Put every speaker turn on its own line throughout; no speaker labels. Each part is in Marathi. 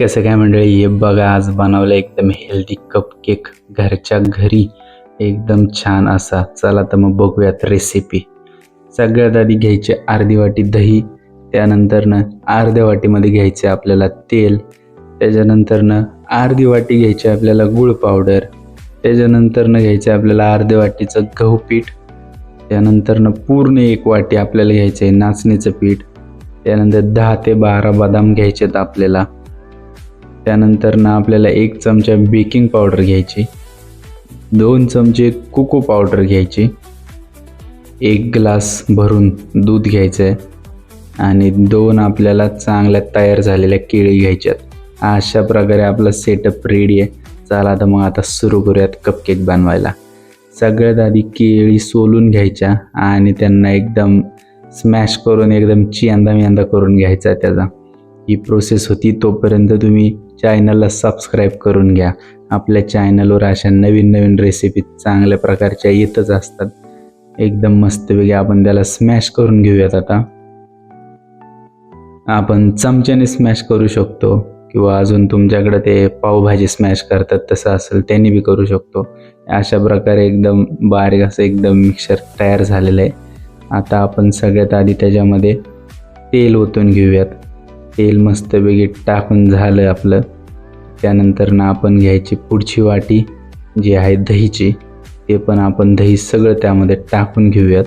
कसं काय मंडळी? हे बघा आज बनवलं एकदम हेल्दी कप केक घरच्या घरी. एकदम छान असा. चला तर मग बघूयात रेसिपी सगळ्यात आधी घ्यायचे अर्धी वाटी दही त्यानंतरनं अर्ध्या वाटीमध्ये घ्यायचे आपल्याला तेल त्याच्यानंतरनं अर्धी वाटी घ्यायची आपल्याला गुळ पावडर त्याच्यानंतरनं घ्यायचं आपल्याला अर्ध्या वाटीचं गहू पीठ त्यानंतरनं पूर्ण एक वाटी आपल्याला घ्यायचं आहे नाचणीचं पीठ त्यानंतर दहा ते बारा बदाम घ्यायचे आहेत आपल्याला. त्यानंतर ना आपल्याला एक चमचा बेकिंग पावडर घ्यायची दोन चमचे कोको पावडर घ्यायची एक ग्लास भरून दूध घ्यायचं आहे आणि दोन आपल्याला चांगल्या तयार झालेल्या केळी घ्यायच्यात. अशा प्रकारे आपला सेटअप रेडी आहे. चला तर मग आता सुरू करूयात कपकेक बनवायला. सगळ्यात आधी केळी सोलून घ्यायच्या आणि त्यांना एकदम स्मॅश करून एकदम चियांदा मियांदा करून घ्यायचा त्याचा. ही प्रोसेस होती तोपर्यंत तुम्ही चॅनलला सबस्क्राईब करून घ्या. आपल्या चॅनलवर अशा नवीन नवीन रेसिपी चांगल्या प्रकारच्या येतच असतात. एकदम मस्तपैकी आपण त्याला स्मॅश करून घेऊयात आता. आपण चमच्याने स्मॅश करू शकतो किंवा अजून तुमच्याकडे ते पावभाजी स्मॅश करतात तसं असेल त्यांनी बी करू शकतो. अशा प्रकारे एकदम बारीक असं एकदम मिक्सर तयार झालेलं आहे. आता आपण सगळ्यात आधी त्याच्यामध्ये तेल ओतून घेऊयात. तेल मस्तपैकी टाकून झालं आपलं. त्यानंतर ना आपण घ्यायची पुढची वाटी जी आहे दहीची ते पण आपण दही सगळं त्यामध्ये टाकून घेऊयात.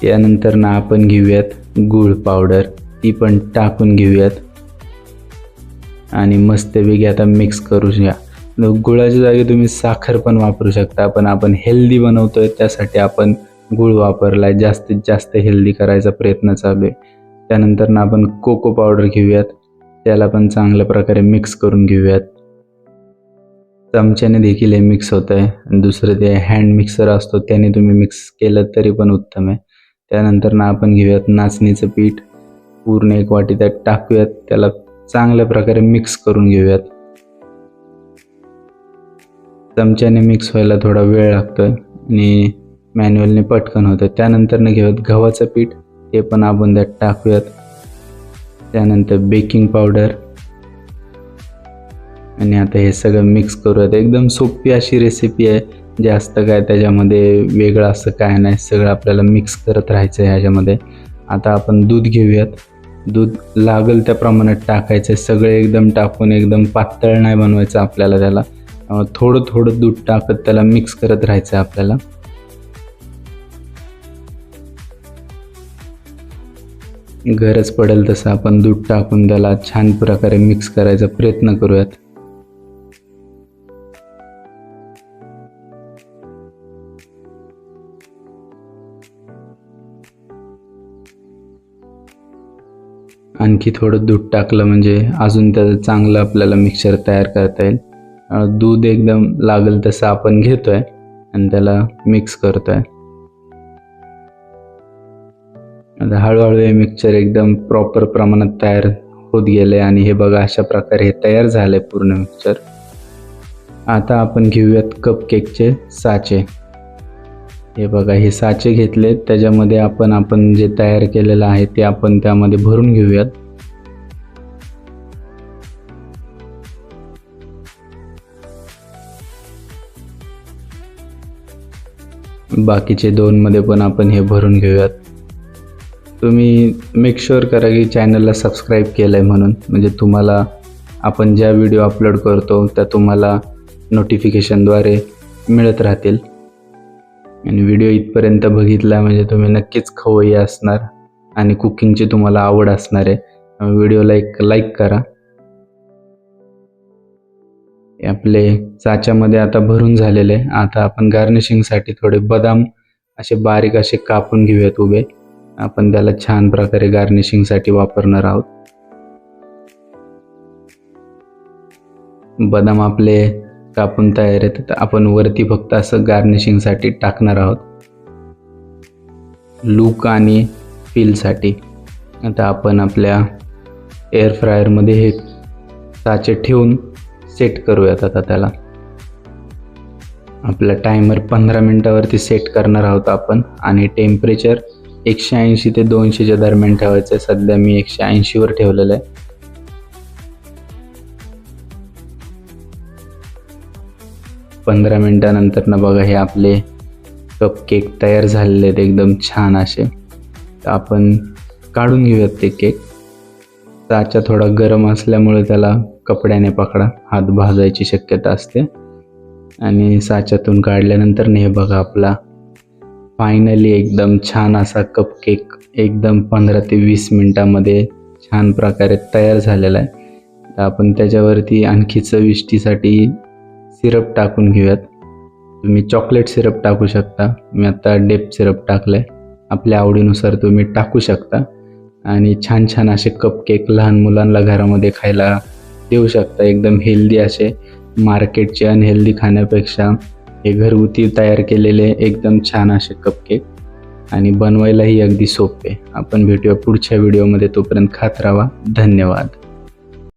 त्यानंतर ना आपण घेऊयात गूळ पावडर ती पण टाकून घेऊयात. आणि मस्तपैकी आता मिक्स करू घ्या गुळाच्या जागी तुम्ही साखर पण वापरू शकता पण आपण हेल्दी बनवतोय त्यासाठी आपण गूळ वापरला आहे जास्तीत जास्त हेल्दी करायचा प्रयत्न चालू आहे. त्यानंतर ना आपण कोको पावडर घेऊयात. त्याला पण चांगल्या प्रकारे मिक्स करून घेऊयात. चमच्याने देखील हे मिक्स होतं आहे. दुसरं ते हँड मिक्सर असतो त्याने तुम्ही मिक्स केलं तरी पण उत्तम आहे. त्यानंतर ना आपण घेऊयात नाचणीचं पीठ. पूर्ण एक वाटी त्यात टाकूयात. त्याला चांगल्या प्रकारे मिक्स करून घेऊयात. चमच्याने मिक्स व्हायला थोडा वेळ लागतो आणि मॅन्युअलने पटकन होतं. त्यानंतरनं घेऊयात गव्हाचं पीठ ते पण आपण त्यात टाकूयात. त्यानंतर बेकिंग पावडर. आणि आता हे सगळं मिक्स करूयात. एकदम सोपी अशी रेसिपी आहे. जास्त काय त्याच्यामध्ये वेगळं असं काय नाही. सगळं आपल्याला मिक्स करत राहायचं आहे ह्याच्यामध्ये. आता आपण दूध घेऊयात. दूध लागल त्या प्रमाणात टाकायचं आहे. सगळं एकदम टाकून एकदम पातळ नाही बनवायचं आपल्याला त्याला. थोडं थोडं दूध टाकत त्याला मिक्स करत राहायचं आहे आपल्याला. गरज पडेल तसं आपण दूध टाकून त्याला छान प्रकारे मिक्स करायचा प्रयत्न करूयात. आणखी थोडं दूध टाकलं म्हणजे अजून त्याचं चांगलं आपल्याला मिक्सर तयार करता येईल. दूध एकदम लागेल तसं आपण घेतोय आणि त्याला मिक्स करतोय. आता हळूहळू हे मिक्सचर एकदम प्रॉपर प्रमाणात तयार होत गेले आणि हे बघा अशा प्रकारे हे तयार झाले पूर्ण मिक्सचर आता आपण घेऊयात कप केकचे साचे. हे बघा हे साचे घेतले त्याच्यामध्ये आपण आपण जे तयार केलेलं आहे ते आपण त्यामध्ये भरून घेऊयात. बाकीचे दोनमध्ये पण आपण हे भरून घेऊयात. तुम्ही मेक शुअर करा की चॅनलला सबस्क्राईब केलं आहे म्हणून. म्हणजे तुम्हाला आपण ज्या व्हिडिओ अपलोड करतो त्या तुम्हाला नोटिफिकेशनद्वारे मिळत राहतील. आणि व्हिडिओ इथपर्यंत बघितला म्हणजे तुम्ही नक्कीच खवय्ये असणार आणि कुकिंगची तुम्हाला आवड असणार आहे. व्हिडिओला एक लाईक करा. आपले चाच्यामध्ये आता भरून झालेले. आहे. आता आपण गार्निशिंगसाठी थोडे बदाम असे बारीक असे कापून घेऊयात उभे. आपण त्याला छान प्रकारे गार्निशिंगसाठी वापरणार आहोत. बदाम आपले कापून तयार आहेत. तर आपण वरती फक्त असं गार्निशिंगसाठी टाकणार आहोत. लूक आणि फीलसाठी आता आपण आपल्या एअर फ्रायरमध्ये हे साचे ठेवून सेट करूयात आता त्याला. आपला टायमर पंधरा मिनटावरती सेट करणार आहोत आपण आणि टेम्परेचर एकशे ऐंशी ते दोनशेच्या दरम्यान ठेवायचं आहे. सध्या मी एकशे ऐंशीवर ठेवलेलं आहे. पंधरा मिनटानंतर ना बघा हे आपले कप केक तयार झालेले आहेत. एकदम छान असे. तर आपण काढून घेऊयात ते केक साचा थोडा गरम असल्यामुळे त्याला कपड्याने पकडा. हात भाजायची शक्यता असते. आणि साच्यातून काढल्यानंतर हे बघा आपला फायनली एकदम छान असा कपकेक एकदम पंधरा ते वीस मिनटामध्ये छान प्रकारे तयार झालेला आहे. तर आपण त्याच्यावरती आणखी चविष्टीसाठी सिरप टाकून घेऊयात. तुम्ही चॉकलेट सिरप टाकू शकता. मी आता डेप सिरप टाकलं आहे आपल्या आवडीनुसार तुम्ही टाकू शकता. आणि छान छान असे कपकेक लहान मुलांना घरामध्ये खायला देऊ शकता. एकदम हेल्दी असे मार्केटचे अनहेल्दी खाण्यापेक्षा हे घरगुती तयार केलेले एकदम छान असे कपकेक आणि बनवायलाही अगदी सोपे. आपण भेटूया पुढच्या व्हिडिओमध्ये तोपर्यंत खात राहा. धन्यवाद.